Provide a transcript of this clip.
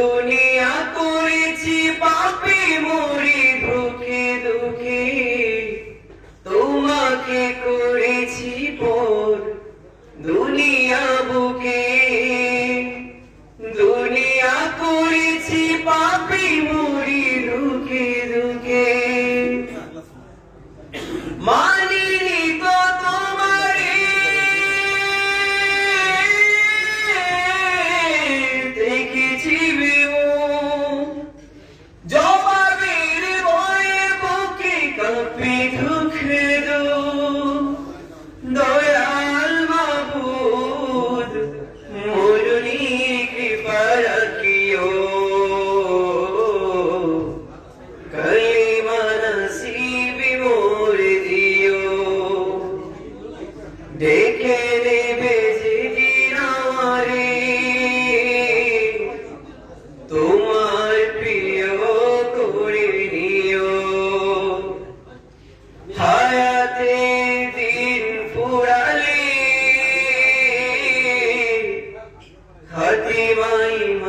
দুনিয়া করেছি পাপে মরি দুঃখে দুঃখে তোমাকে করেছি পর। দুনিয়া mãe.